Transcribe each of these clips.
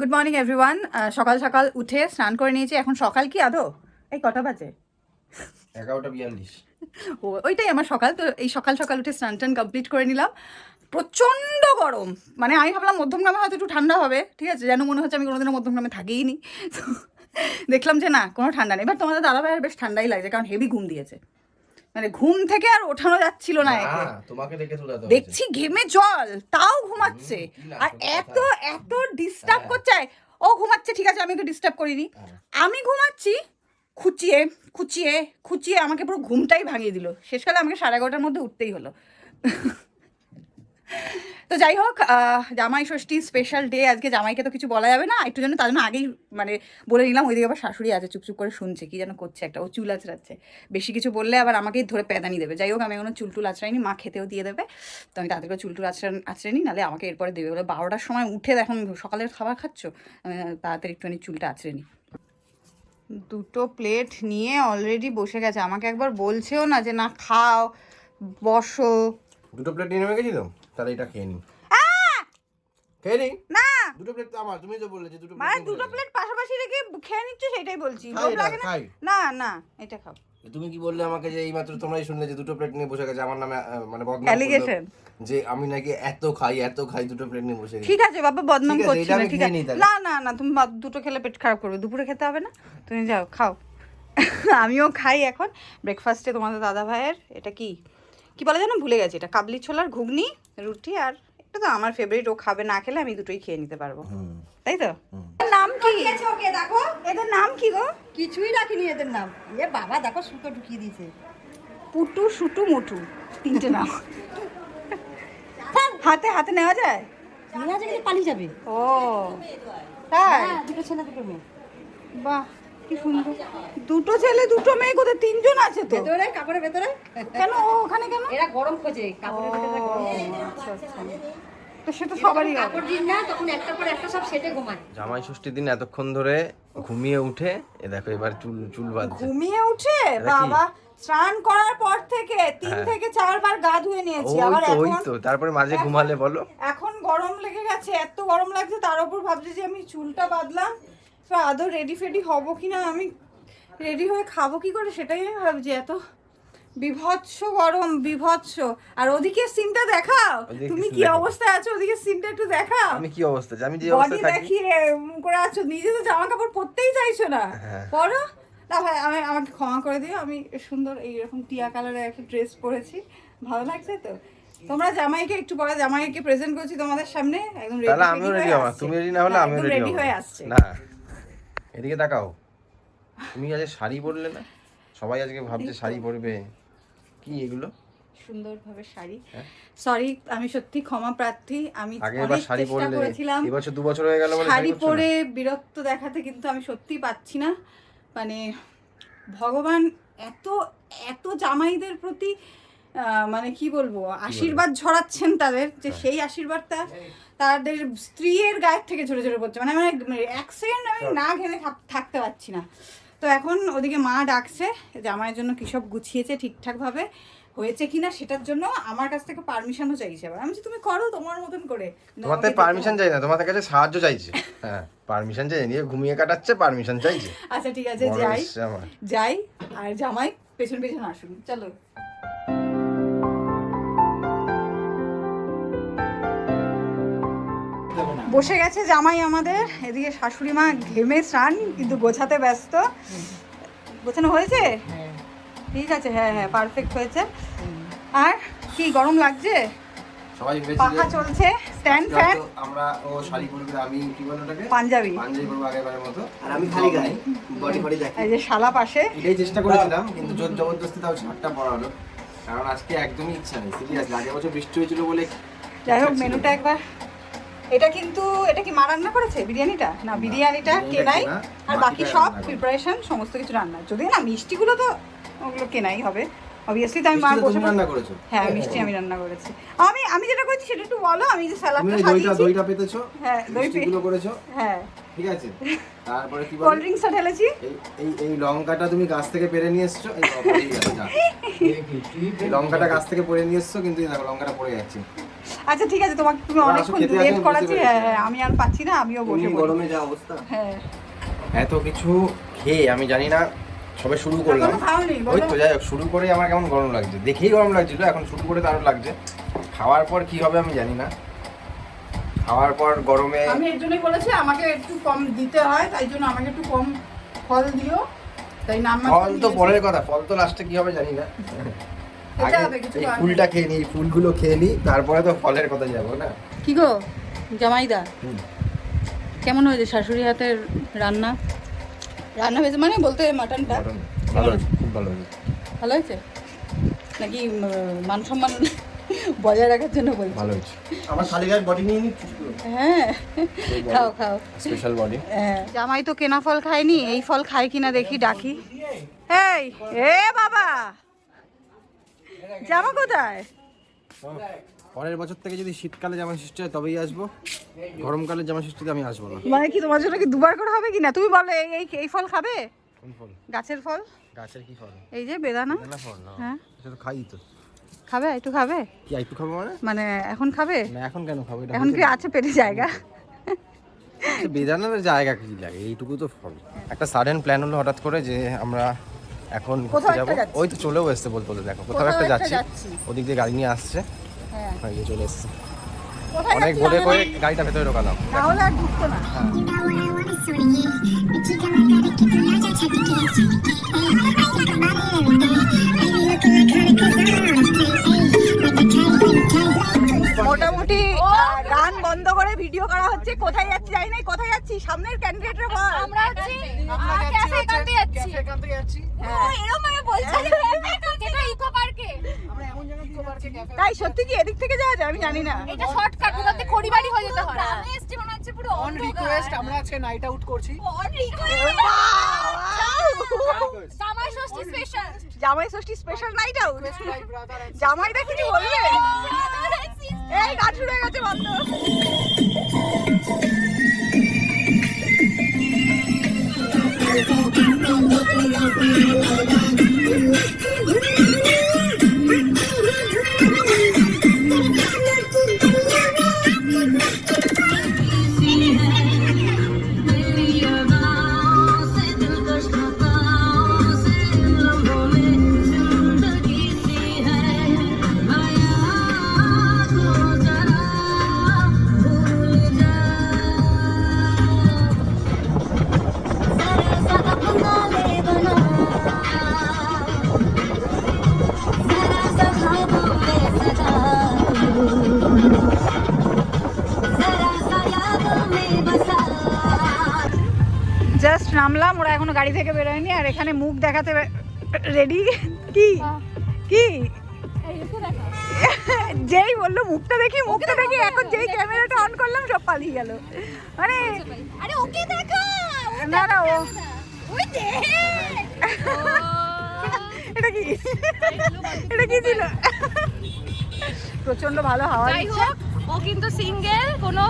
Good morning everyone সকাল সকাল উঠে স্নান করে নিয়েছি। এখন সকাল কি আদৌ? এই কটা বাজে? এগারোটা বিয়াল্লিশ। ও ওইটাই আমার সকাল। তো এই সকাল সকাল উঠে স্নান টান কমপ্লিট করে নিলাম। প্রচণ্ড গরম। মানে আমি ভাবলাম মধ্যমগ্রামে হয়তো একটু ঠান্ডা হবে ঠিক আছে? যেন মনে হচ্ছে আমি কোনোদিনও মধ্যমগ্রামে থাকিই নি তো দেখলাম যে না কোনো ঠান্ডা নেই। এবার তোমাদের দাদা ভাইয়ের বেশ ঠান্ডাই লাগছে কারণ হেভি ঘুম দিয়েছে। মানে ঘুম থেকে আর ওঠানো যাচ্ছিল না তোমাকে দেখে দেখছি ঘেমে জল তাও ঘুমাচ্ছে। আর এত এত ডিস্টার্ব হ্যাঁ। করছে। ও ঘুমাচ্ছে ঠিক আছে আমি ওকে ডিস্টার্ব করিনি। হ্যাঁ। আমি ঘুমাচ্ছি খুচিয়ে খুচিয়ে খুচিয়ে আমাকে পুরো ঘুমটাই ভাঙিয়ে দিল। শেষকালে আমাকে সাড়ে এগারোটার মধ্যে উঠতেই হলো। তো যাই হোক জামাই ষষ্ঠী স্পেশাল ডে আজকে জামাইকে তো কিছু বলা যাবে না, একটু জন্য তার জন্য আগেই মানে বলে নিলাম, ওইদিকে আবার শাশুড়ি আছে চুপচুপ করে শুনছে, কি যেন করছে একটা, ও চুল আঁচড়াচ্ছে বেশি কিছু বললে আবার আমাকেই ধরে প্যাদানি দেবে। যাই হোক, আমি এখনও চুল টুল আঁচড়াইনি মা খেতেও দিয়ে দেবে। তো আমি করে চুল টুল আঁচড়া আঁচড়ে নিই নাহলে আমাকে এরপরে দেবে। বলে বারোটার সময় উঠে এখন সকালের খাবার খাচ্ছ? তাড়াতাড়ি একটুখানি চুলটা আঁচড়ে নিই দুটো প্লেট নিয়ে অলরেডি বসে গেছে। আমাকে একবার বলছেও না যে, না, খাও, বসো। দুটো প্লেট নিয়ে নেমে গেছি তো? তাহলে এটা খেয়ে নি খেয়ে নি না। দুটো প্লেট তো আমার তুমি তো বললে যে দুটো মানে দুটো প্লেট পাশাপাশি রেখে খেয়ে নিচ্ছ সেটাই বলছি। লোভ লাগে না? না না এটা খাও। তুমি কি বললে আমাকে যে এইমাত্র তোমরাই শুনলে যে দুটো প্লেট নিয়ে বসে গেছে? আমার নামে মানে বদনাম যে আমি নাকি এত খাই এত খাই দুটো প্লেট নিয়ে বসে ঠিক আছে বাবা বদনাম করছি না ঠিক আছে। না না না তুমি দুটো খেলে পেট খারাপ করবে। দুপুরে খেতে হবে না? তুমি যাও খাও। আমিও খাই এখন। ব্রেকফাস্টে তোমাদের দাদা ভাইয়ের এটা কি? কি বলে জানো ভুলে গেছি এটা। কাবলি ছোলার ঘুগনি রুটি আর এটা তো আমার ফেভারিট ও খাবে না খেলে আমি দুটোই খেয়ে নিতে পারব। তাই তো? নাম কি? ওকে? দেখো। এদের নাম কি গো? কিছুই রাখিনি এদের নাম। এ বাবা দেখো সুতো ঢুকিয়ে দিয়েছে। পুটু সুটু মুটু। তিনটে নাম। হাতে হাতে নেওয়া যায়? আছে কিন্তু পালিয়ে যাবে। ও। তাই? হ্যাঁ দুটো ছেলে দুটো মেয়ে। বাহ। কি সুন্দর। দুটো ছেলে দুটো মেয়ে কোথায় তিনজন আছে তো? ভেতরে কাপড়ের ভেতরে? কেন ও ওখানে কেন? এরা গরম খোঁজে কাপড়ের ভেতরে গরম আচ্ছা, আচ্ছা। তো সে তো সবারই কাপড় দিন না তখন একটা পর একটা সব সেটে ঘুমায়। জামাই ষষ্ঠীর দিন এতক্ষণ ধরে ঘুমিয়ে উঠে এ দেখো এবার চুল চুল বাঁধছে। ঘুমিয়ে উঠে? বাবা স্নান করার পর থেকে তিন হ্যাঁ। থেকে চারবার গা ধুয়ে নিয়েছি। আবার ওই তো তারপরে মাঝে ঘুমালে বলো। এখন গরম লেগে গেছে এত গরম লাগছে তার উপর ভাবছি যে আমি চুলটা বাঁধলাম। তো আদৌ রেডি ফেডি হব কি না আমি রেডি হয়ে খাব কি করে সেটাই আমি ভাবছি এত বিভৎস গরম বিভৎস। আর ওদিকে সিনটা দেখাও। তুমি কি। অবস্থায় আছো? ওদিকে সিনটা একটু দেখাও। আমি কি অবস্থা আমি যে অবস্থায় থাকি। দেখিয়ে করে আছো। নিজে তো জামা কাপড় পরতেই চাইছো না। হ্যাঁ। পরো। না ভাই আমি আমাকে ক্ষমা করে দিও। আমি সুন্দর এইরকম টিয়া কালারের একটা ড্রেস পরেছি। ভালো লাগছে তো? তোমরা জামাইকে একটু পরে জামাইকে প্রেজেন্ট করছি তোমাদের সামনে। একদম রেডি আমিও হয়ে রেডি হব। আসছে। তুমি রেডি না হলে আমিও একদম রেডি হয়ে আসছে। না। এদিকে তাকাও। তুমি আজ শাড়ি পরলে না? সবাই আজকে ভাবছে শাড়ি পরবে। কি এগুলো? সুন্দরভাবে শাড়ি। হ্যাঁ। সরি আমি সত্যি ক্ষমা প্রার্থী। আমি অনেক শাড়ি চেষ্টা করেছিলাম। এবছর দু বছর হয়ে গেল শাড়ি পরে বিরক্ত দেখাতে কিন্তু আমি সত্যি পাচ্ছি না। মানে ভগবান এত এত জামাইদের প্রতি মানে কি বলব আশীর্বাদ ঝরাচ্ছেন তাদের যে হ্যাঁ। সেই আশীর্বাদটা তাদের স্ত্রীর গায়ের থেকে ঝরে ঝরে পড়ছে। মানে আমি এক সেকেন্ড আমি না ঘেমে থাক- থাকতে পারছি না। তো এখন ওদিকে মা ডাকছে জামাইয়ের জন্য কী সব গুছিয়েছে ঠিকঠাকভাবে? হয়েছে কিনা সেটার জন্য আমার কাছ থেকে পারমিশনও চাইছে আবার। আমি বলছি, তুমি করো তোমার মতন করে। তোমার থেকে পারমিশন চাই না তোমার কাছে সাহায্য চাইছে। হ্যাঁ পারমিশন চাই নিয়ে ঘুমিয়ে কাটাচ্ছে পারমিশন চাইছে। আচ্ছা ঠিক আছে যাই। যাই আর জামাই পেছন পেছন আসুন। চলো। বসে গেছে জামাই আমাদের এদিকে শাশুড়ি মা ঘেমে স্নান কিন্তু গোছাতে ব্যস্ত। গোছানো হয়েছে? ঠিক আছে হ্যাঁ হ্যাঁ পারফেক্ট হয়েছে। আর কি গরম লাগছে? সবাই ভেবেছিল পাখা চলছে স্ট্যান্ড ফ্যান আমরা ও শাড়ি পরবে আমি কি বলে ওটাকে? পাঞ্জাবি। পাঞ্জাবি পরবো আগেরবারের মতো। আর আমি খালি গায়ে বডি ফডি দেখি। এই যে শালা পাশে। এটাই চেষ্টা করেছিলাম কিন্তু জোর জবরদস্তি তাও ছাড়টা পড়া হলো কারণ আজকে একদমই ইচ্ছা নেই সিরিয়াসলি আগের বছর বৃষ্টি হয়েছিল বলে যাই হোক মেনুটা একবার এটা কিন্তু এটা কি মা রান্না করেছে বিরিয়ানিটা? না বিরিয়ানিটা কেনাই আর বাকি সব প্রিপারেশন সমস্ত কিছু রান্না যদি না মিষ্টিগুলো তো ওগুলো কেনাই হবে। অবভিয়াসলি তো আমি মা বসে রান্না করেছ? হ্যাঁ মিষ্টি আমি রান্না করেছি। আমি আমি যেটা করেছি সেটা একটু বলো আমি যে স্যালাডটা সাজিয়েছি দইটা দইটা পেতেছো হ্যাঁ দই করেছ? হ্যাঁ। ঠিক আছে? তারপরে কি কোল্ড ড্রিঙ্কসটা ঢেলেছি। এই এই লঙ্কাটা তুমি গাছ থেকে পেরে নিয়ে এসছো? এই লঙ্কাটা গাছ থেকে পড়ে নিয়ে এসছো কিন্তু দেখো লঙ্কাটা পড়ে যাচ্ছে। আচ্ছা ঠিক আছে তোমাকে তুমি অনেকক্ষণ লেট করাচ্ছি। হ্যাঁ আমি আর পাচ্ছি না আমিও বসে গরমে যা অবস্থা। হ্যাঁ। এত কিছু খেয়ে আমি জানি না সবে শুরু করলাম। ওই তো যাই হোক শুরু করেই আমার কেমন গরম লাগছে। দেখেই গরম লাগছিল এখন শুরু করে দারুণ লাগছে। খাওয়ার পর কি হবে আমি জানি না। খাওয়ার পর গরমে আমি এর জন্যই বলেছি আমাকে একটু কম দিতে হয় তাই জন্য আমাকে একটু কম ফল দিও। তাই নাম ফল তো পরের কথা ফল তো লাস্টে কি হবে জানি না। এই ফুলটা খেয়ে নিই ফুলগুলো খেয়ে নিই তারপরে তো ফলের কথা যাব না। কি গো জামাইদা? কেমন হয়েছে শাশুড়ি হাতের রান্না? রান্না হয়েছে মানে বলতে মাটনটা? মটন ভালো হয়েছে ভালো হয়েছে। ভালো হয়েছে? নাকি মান সম্মান? বজায় রাখার জন্য বলছি। ভালো হয়েছে। আমার শালি গাছ বডি নিয়ে নিচ্ছিস পুরো। হ্যাঁ। খাও খাও। স্পেশাল বডি হ্যাঁ। জামাই তো কেনা ফল খায়নি এই ফল খায় কিনা দেখি ডাকি। এই এ বাবা! জামা কোথায়? পরের বছর থেকে যদি শীতকালে জামা ষষ্ঠী হয় তবেই আসব। গরমকালে জামা ষষ্ঠীতে আমি আসব না। মানে কি তোমার জন্য কি দুবার করে হবে কি না তুমি বলো এই এই এই ফল খাবে? কোন ফল? গাছের ফল? গাছের কি ফল? এই যে বেদানা। বেদানা ফল না। হ্যাঁ। সেটা খাই তো। খাবে? একটু খাবে? কি একটু খাব মানে? মানে এখন খাবে? না এখন কেন খাব? এটা এখন কি আছে পেটে জায়গা? না। বেদানার জায়গা কি লাগে? এইটুকু তো ফল। একটা সাডেন প্ল্যান হলো হঠাৎ করে যে আমরা এখন কোথাও যাব। ওই তো চলেও এসছে বলতে বলতে দেখো কোথাও একটা যাচ্ছি। ওদিক দিয়ে গাড়ি নিয়ে আসছে। হ্যাঁ। হ্যাঁ এই যে চলে এসছে। অনেক ভোরে করে না? গাড়িটা ভেতরে ঢোকালাম। তাহলে আর ঢুকতো না। মোটামুটি গান বন্ধ করে ভিডিও করা হচ্ছে। কোথায় যাচ্ছি জানি না কোথায় যাচ্ছি? সামনের ক্যান্ডিডেটরা বল। আমরা আছি ক্যাফে কানতে যাচ্ছি ও এরকম ভাবে বলছে। এটা ইকো পার্কে তাই সত্যি কি এদিক থেকে যাওয়া যায়? আমি জানি না। এটা শর্টকাট ওটাতে খড়িবাড়ি হয়ে যেতে হয় আমি এসছি মনে হচ্ছে পুরো অন রিকোয়েস্ট আমরা আজকে নাইট আউট করছি। On request Jamai Shashthi special জামাই ষষ্ঠী স্পেশাল নাইট আউট জামাইটা কিছু বলবে? এই শুরু হয়ে গেছে বন্ধ। গাড়ি থেকে বেরোয়নি আর এখানে মুখ দেখাতে রেডি কি? কি? যেই বলল মুখটা দেখি মুখটা দেখি এখন যেই ক্যামেরাটা অন করলাম সব পালিয়ে গেল। মানে আরে ওকে দেখা না না ও এটা কি? এটা কি ছিল? প্রচণ্ড ভালো হাওয়া যাই দিচ্ছে। হোক ও কিন্তু সিঙ্গেল কোনো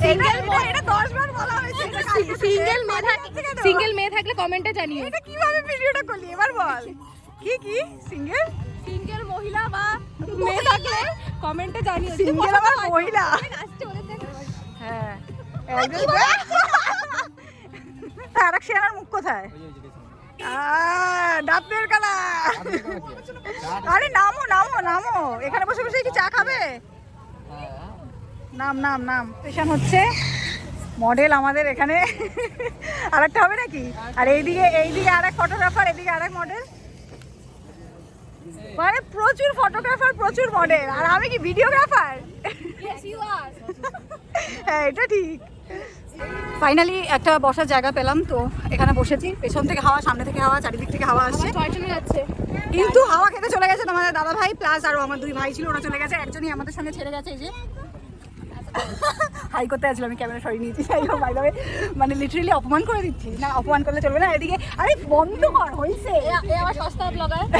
সিঙ্গেল এটা- এটা দশ বার বলা হয়েছে সিঙ্গেল মেয়ে থাকলে সিঙ্গেল মেয়ে থাকলে কমেন্টে জানিও। এটা কীভাবে ভিডিওটা করলি? এবার বল। কি কি? সিঙ্গেল সিঙ্গেল মহিলা বা মেয়ে থাকলে কমেন্টে জানিও। সিঙ্গেল আবার মহিলা। হ্যাঁ। তারক সেনার মুখ কোথায়? ডাবের কালা। আরে নামো নামো নামো। এখানে বসে বসে কি চা খাবে? নাম নাম নাম। স্টেশন হচ্ছে মডেল আমাদের এখানে। আরেকটা হবে নাকি? আর এইদিকে এইদিকে আরেক ফটোগ্রাফার এদিকে আরেক মডেল মানে প্রচুর ফটোগ্রাফার প্রচুর মডেল আর আমি কি ভিডিওগ্রাফার হ্যাঁ এটা ঠিক। ফাইনালি একটা বসার জায়গা পেলাম তো এখানে বসেছি। পেছন থেকে হাওয়া সামনে থেকে হাওয়া চারিদিক থেকে হাওয়া আসছে। কিন্তু হাওয়া খেতে চলে গেছে তোমাদের দাদা ভাই প্লাস আরও আমার দুই ভাই ছিল ওরা চলে গেছে। একজনই আমাদের সঙ্গে ছেড়ে গেছে এই যে। হাই করতে আসলে আমি ক্যামেরা সরিয়ে নিয়েছি। যাই হোক বাইরে মানে লিটারেলি অপমান করে দিচ্ছি। না অপমান করলে চলবে না এদিকে আরে বন্ধ কর হয়েছে আমার সস্তা ব্লগার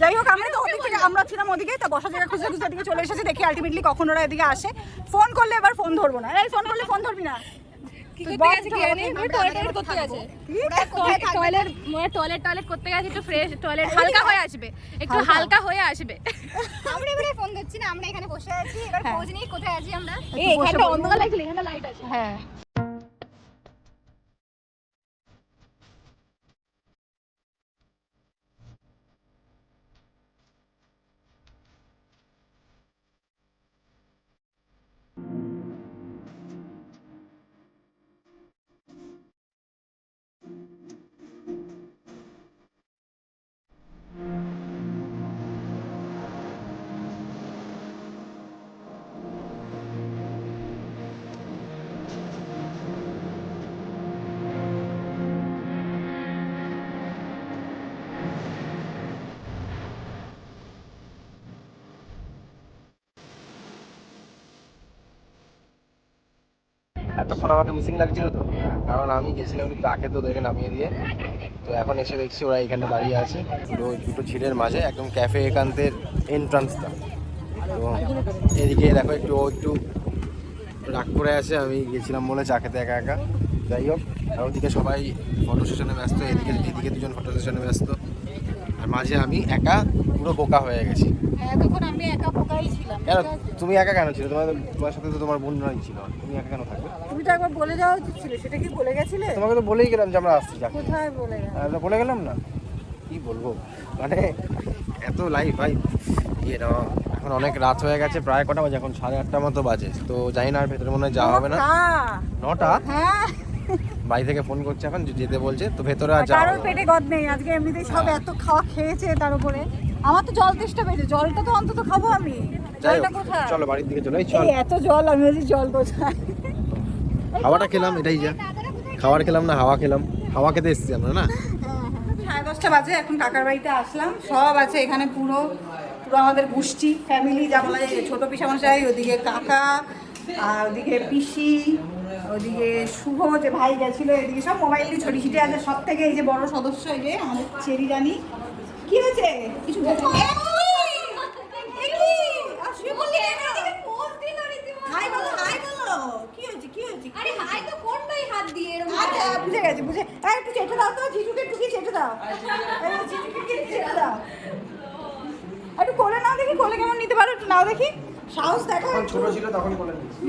যাই হোক আমরা তো ওদিক থেকে আমরা ছিলাম ওদিকে তা বসা জায়গা খুঁজতে খুঁজতে এদিকে চলে এসেছে দেখি আলটিমেটলি কখন ওরা এদিকে আসে। ফোন করলে এবার ফোন ধরবো না। এই ফোন করলে ফোন ধরবি না। টয়লেট? টয়লেট মানে করতে গেছে একটু ফ্রেশ টয়লেট হালকা হয়ে আসবে। একটু হালকা? হয়ে আসবে। আমরা এবারে ফোন দিচ্ছি না আমরা এখানে বসে আছি। এবার হ্যাঁ। খোঁজ নিয়ে কোথায় আছি আমরা। এই অন্ধকার লাগছিল এখানে লাইট আছে। হ্যাঁ। এতক্ষণ আমাকে মিসিং লাগছিল তো। কারণ আমি গেছিলাম তাকে তো দেখে নামিয়ে দিয়ে। তো এখন এসে দেখছি ওরা এখানে দাঁড়িয়ে আছে। পুরো দুটো ঝিলের মাঝে, একদম ক্যাফে একান্তের এন্ট্রান্সটা তো এদিকে দেখো একটু, ও একটু রাগ করে আছে, আমি গেছিলাম বলে চা খেতে একা একা। যাই হোক আর ওদিকে সবাই ফটো সেশনে ব্যস্ত, এদিকে এদিকে দুজন ফটো সেশনে ব্যস্ত। আর মাঝে আমি একা পুরো বোকা হয়ে গেছি। ছিলাম। কেন? তুমি একা কেন ছিল? তোমার তোমার সাথে তো তোমার বোনরাই ছিল। তুমি একা কেন থাকবে? তুমি তো একবার বলে যাওয়া উচিত ছিল সেটা কি বলে গেছিলে? তোমাকে তো বলেই গেলাম যে আমরা আসছি কোথায় বলে গেলে আহ, তো বলে গেলাম না। কি বলব? মানে এত লাইভ ভাই। ইয়ে না এখন অনেক রাত হয়ে গেছে প্রায় কটা বাজে এখন সাড়ে আটটা মতো বাজে। তো জানি না আর ভেতরে মনে হয় যাওয়া হবে না। নটা? হ্যাঁ। বাড়ি থেকে ফোন করছে এখন যেতে বলছে তো ভেতরে আর যাওয়া কারোর পেটে গদ নেই আজকে এমনিতেই সব এত খাওয়া খেয়েছে তার উপরে। আমার তো জল তেষ্টা পেয়েছে জলটা তো অন্তত খাব আমি। জলটা কোথায়? চলো বাড়ির দিকে চলো এই চল। এত জল আমি বলছি জল কোথায়? হাওয়াটা খেলাম এটাই যা। খাবার খেলাম না হাওয়া খেলাম। হাওয়া খেতে এসেছি আমরা না? সাড়ে দশটা বাজে এখন কাকার বাড়িতে আসলাম। সব আছে এখানে পুরো পুরো আমাদের গোষ্ঠী ফ্যামিলি যা বলা যায় ছোট পিসামশাই ওদিকে কাকা আর ওদিকে পিসি ওদিকে শুভ যে ভাই গেছিল এদিকে সব মোবাইল নিয়ে ছড়ি ছিটে আছে। সব থেকে এই যে বড় সদস্য এই যে আমাদের চেরি রানী। কি হয়েছে? কিছু বলছো? হাই বলো হাই বলো। কি হয়েছে কি হয়েছে? আরে হাই তো কোনটাই হাত দিয়ে এরকম আচ্ছা বুঝে গেছি বুঝে। এই, একটু চেটে দাও তো জিজুকে একটু কি চেটে দাও? চেটে দাও? একটু কোলে নাও দেখি কোলে কেমন নিতে পারো একটু নাও দেখি। সাহস দেখো। ছোট ছিল তখন দিয়েছি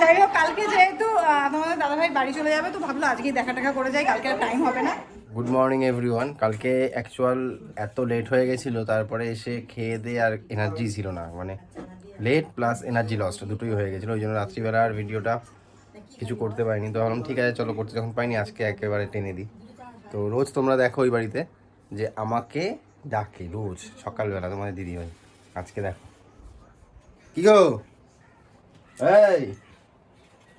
যাই হোক, কালকে যেহেতু তোমাদের দাদাভাই বাড়ি চলে যাবে, তো ভাবলো আজকেই দেখা টাকা করে যাই, কালকে টাইম হবে না। গুড মর্নিং এভরিওয়ান কালকে অ্যাকচুয়াল এত লেট হয়ে গেছিল, তারপরে এসে খেয়ে দিয়ে আর এনার্জি ছিল না। মানে লেট প্লাস এনার্জি লস দুটোই হয়ে গেছিল। ওই জন্য রাত্রিবেলা আর ভিডিওটা কিছু করতে পারিনি। তো ভাবলাম, ঠিক আছে, চলো করতে। যখন পাইনি, আজকে একেবারে টেনে দিই। তো রোজ তোমরা দেখো ওই বাড়িতে যে আমাকে ডাকে রোজ, সকালবেলা। তোমাদের দিদি ভাই আজকে দেখো। কি গো? এই!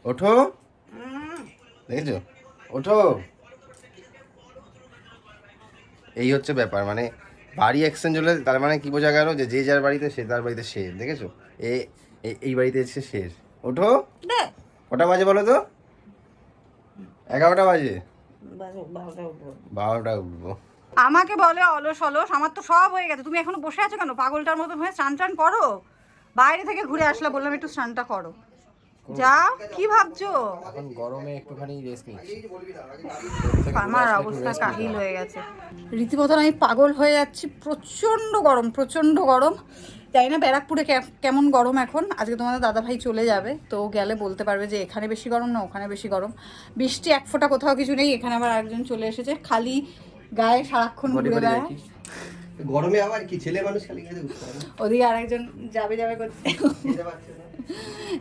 ওঠো। দেখেছ? ওঠো। এই হচ্ছে ব্যাপার মানে বাড়ি এক্সচেঞ্জ হলে তার মানে কি বোঝা গেল যে যে যার বাড়িতে সে তার বাড়িতে শেষ দেখেছ? এ এ- এই বাড়িতে এসে শেষ ওঠো। কটা বাজে বলো তো? এগারোটা বাজে। বারোটা উঠবো। আমাকে বলে অলস অলস আমার তো সব হয়ে গেছে। তুমি এখনও বসে আছো কেন? পাগলটার মতো হয়ে স্নান টান করো? বাইরে থেকে ঘুরে আসলে বললাম একটু স্নানটা করো। যাও কি ভাবছ? এখন গরমে একটুখানি রেস্ট নিচ্ছি। আমার অবস্থা কাহিল হয়ে গেছে। রীতিমতো আমি পাগল হয়ে যাচ্ছি। প্রচণ্ড গরম প্রচণ্ড গরম। জানি না ব্যারাকপুরে কেমন গরম এখন। আজকে তোমাদের দাদাভাই চলে যাবে তো গেলে বলতে পারবে যে এখানে বেশি গরম না ওখানে বেশি গরম। বৃষ্টি এক ফোঁটা কোথাও কিছু নেই এখানে আবার আরেকজন চলে এসেছে। খালি গায়ে সারাক্ষণ ঘুরে বডি বেড়ায়। গরমে আবার কি? ছেলে মানুষ খালি গায়ে ঘুরতে পারে ওদিকে আরেকজন যাবে যাবে করতে।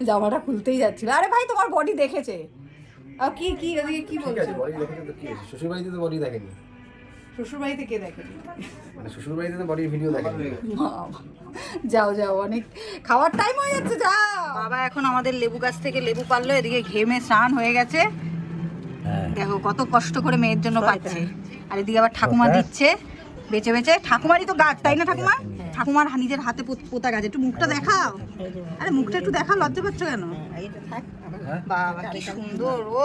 জামাটা খুলতেই যাচ্ছিল। আরে ভাই তোমার বডি দেখেছে? আর কি কি ওদিকে কি বলছো? বডি দেখেনি তো কি শ্বশুর বাড়িতে তো বডি দেখেনি। শ্বশুর বাড়িতে কে দেখেনি? মানে শ্বশুর বাড়িতে তো বডির ভিডিও দেখেনি। বাবা, যাও যাও অনেক খাওয়ার টাইম হয়ে যাচ্ছে যাও। বাবা এখন আমাদের লেবু গাছ থেকে লেবু পারল এদিকে ঘেমে স্নান হয়ে গেছে। দেখো কত কষ্ট করে মেয়ের জন্য পাচ্ছে। আর এদিকে আবার ঠাকুমা দিচ্ছে। বেচে বেচে। ঠাকুমারই তো গাছ তাই না ঠাকুমা? ঠাকুমার নিজের হাতে পোতা গাছ। একটু মুখটা দেখাও। আরে মুখটা একটু দেখাও লজ্জা পাচ্ছ কেন? এইটা বাবা কি সুন্দর ও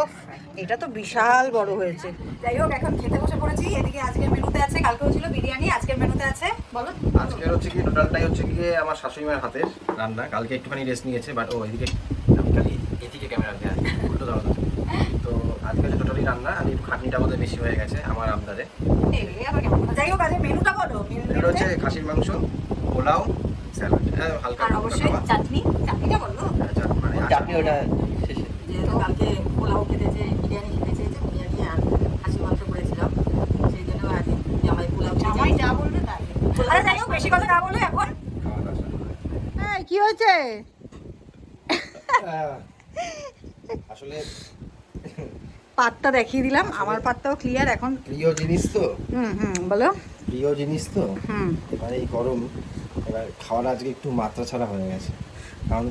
এটা তো বিশাল বড় হয়েছে। যাই হোক এখন খেতে বসে পড়েছি। এদিকে আজকের মেনুতে আছে কালকেও ছিল বিরিয়ানি আজকের মেনুতে আছে। বলো। আজকের হচ্ছে কি টোটালটাই হচ্ছে কি আমার শাশুড়ি মায়ের হাতের রান্না। কালকে একটুখানি রেস্ট নিয়েছে বাট ও এদিকে আমি খালি এদিকে ক্যামেরা দিয়ে উল্টো দাঁড়ানো তো। আজকে টোটালি রান্না আর একটু খাটনিটা বোধহয় বেশি হয়ে গেছে আমার আমদারে। এই আবার? যাই হোক আজকে মেনুটা বলো। হচ্ছে খাসির মাংস পোলাও স্যালাড হ্যাঁ হালকা আর অবশ্যই। চাটনি। চাটনিটা বলল হ্যাঁ, মানে চাটনি ওটা শেষে। যেহেতু কালকে পোলাও খেতে চেয়ে বিরিয়ানি খেতে চেয়েছে বিরিয়ানি আর মাংস করেছিলাম। সেই জন্য আজ জামাই পোলাও। জামাই যা বলবে তাই। আরে যাই হোক বেশি কথা না বলে এখন। হ্যাঁ কি হয়েছে? আসলে পাতটা দেখিয়ে দিলাম। আমার পাতটাও ক্লিয়ার এখন প্রিয় জিনিস তো? হুম হুম বলো। প্রিয় জিনিস তো? হুম। এবার এই গরম এবার খাওয়ার আজকে একটু মাত্রা ছাড়া হয়ে গেছে। কারণ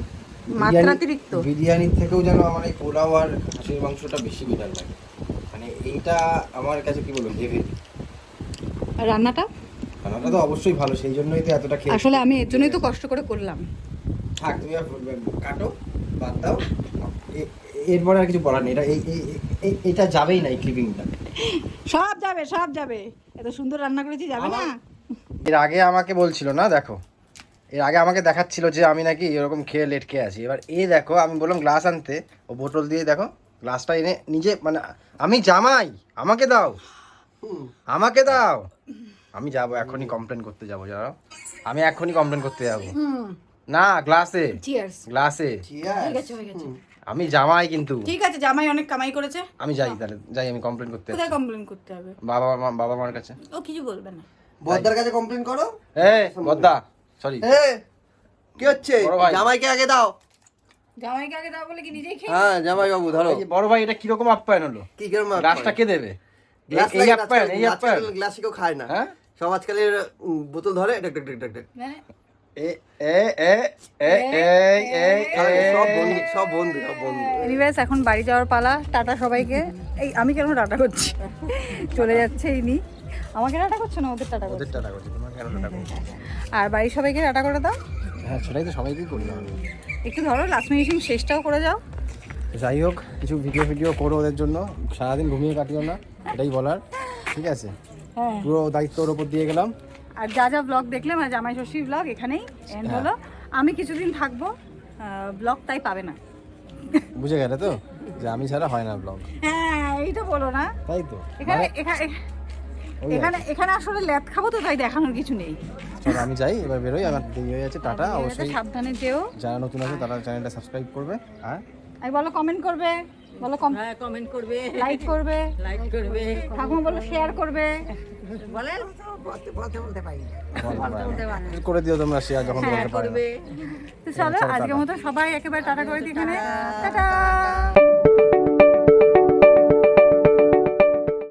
মাত্রাতিরিক্ত? বিরিয়ানি- বিরিয়ানির থেকেও যেন আমার এই পোলাও আর খাসির মাংসটা বেশি বেটার লাগে। মানে এইটা আমার কাছে কি বলব হেভি আর রান্নাটা? রান্নাটা তো অবশ্যই ভালো সেই জন্যই তো এতটা খেয়ে আসলে আমি এর জন্যই তো কষ্ট করে করলাম। থাক তুমি আর কাটো বাদ দাও। এরপরে আর কিছু বলার নেই। এটা এই- এটা যাবেই না এই ক্লিপিংটা সব যাবে সব যাবে। এত সুন্দর রান্না করেছি যাবে না? এর আগে আমাকে বলছিল না দেখো। এর আগে আমাকে দেখাচ্ছিল যে আমি নাকি এরকম খেয়ে লেটকে আছি। এবার এ দেখো আমি বললাম গ্লাস আনতে। ও বোতল দিয়ে দেখো গ্লাসটা এনে নিজে মানে আমি জামাই আমাকে দাও। আমাকে দাও। আমি যাব এখনই কমপ্লেন করতে যাব জানো? আমি এখনই কমপ্লেন করতে যাব। না গ্লাসে। গ্লাসে। ঠিক আছে হয়ে গেছে। আমি জামাই কিন্তু। ঠিক আছে জামাই অনেক কামাই করেছে। আমি যাই তাহলে যাই আমি কমপ্লেন করতে কোথায় কমপ্লেন করতে হবে? বাবা মা বাবা মার কাছে। ও কিছু বলবে না। বদ্দার কাছে কমপ্লেন করো। এ বদ্দা সরি এ কি হচ্ছে। জামাইকে আগে দাও। জামাইকে আগে দাও বলে কি নিজেই খেয়ে হ্যাঁ জামাই বাবু ধরো। বড় ভাই এটা কীরকম আপ্যায়ন হলো? কি কেমন গ্লাসটা কে দেবে? এই আপ্যায়ন এই আপ্যায়ন। গ্লাসে কেউ খায় না। হ্যাঁ? সব আজকালের বোতল ধরে ডক ডক ডক ডক ডক এ এ এ এ এই এই আরে, এই সব বন্ধু সব বন্ধু সব এনিওয়েজ এখন বাড়ি যাওয়ার পালা। টাটা সবাইকে। এই আমি কেন টাটা করছি? চলে যাচ্ছে ইনি। আমাকে টাটা করছ না? ওদের টাটা করছ? ওদের টাটা করছি। তোমার কেন টাটা আর বাড়ির সবাইকে টাটা করে দাও। হ্যাঁ সেটাই তো সবাইকেই করলাম একটু ধরো লাস্ট মিনিটিং শেষটাও করে যাও। যাই হোক কিছু ভিডিও ভিডিও করো ওদের জন্য। সারাদিন ঘুমিয়ে কাটিও না এটাই বলার। ঠিক আছে? হ্যাঁ। পুরো দায়িত্ব ওর উপর দিয়ে গেলাম। আর যা যা ব্লগ দেখলে মানে জামাই ষষ্ঠীর ব্লগ এখানেই এন্ড হলো। আমি কিছুদিন থাকব ব্লগ তাই পাবে না। বুঝে গেলে তো যে আমি ছাড়া হয় না ব্লগ হ্যাঁ এইটা বলো না। তাই তো। এখানে মানে এখানে এখানে এখানে আসলে ল্যাদ খাব তো তাই দেখানোর কিছু নেই। চলো আমি যাই এবার বেরোই আমার দেরি হয়ে যাচ্ছে টাটা অবশ্যই সাবধানে যেও। যারা নতুন আছে তারা চ্যানেলটা সাবস্ক্রাইব করবে আর আর বলো কমেন্ট করবে বলো কম হ্যাঁ কমেন্ট করবে। লাইক করবে। লাইক করবে। ঠাকুমা বলো শেয়ার করবে। বলে বলতে বলতে বলতে পারি করে দিও তোমরা শেয়ার যখন বলতে পারবে করবে। তো চলো আজকের মতো সবাই একেবারে টাটা করে দিই এখানে। টাটা।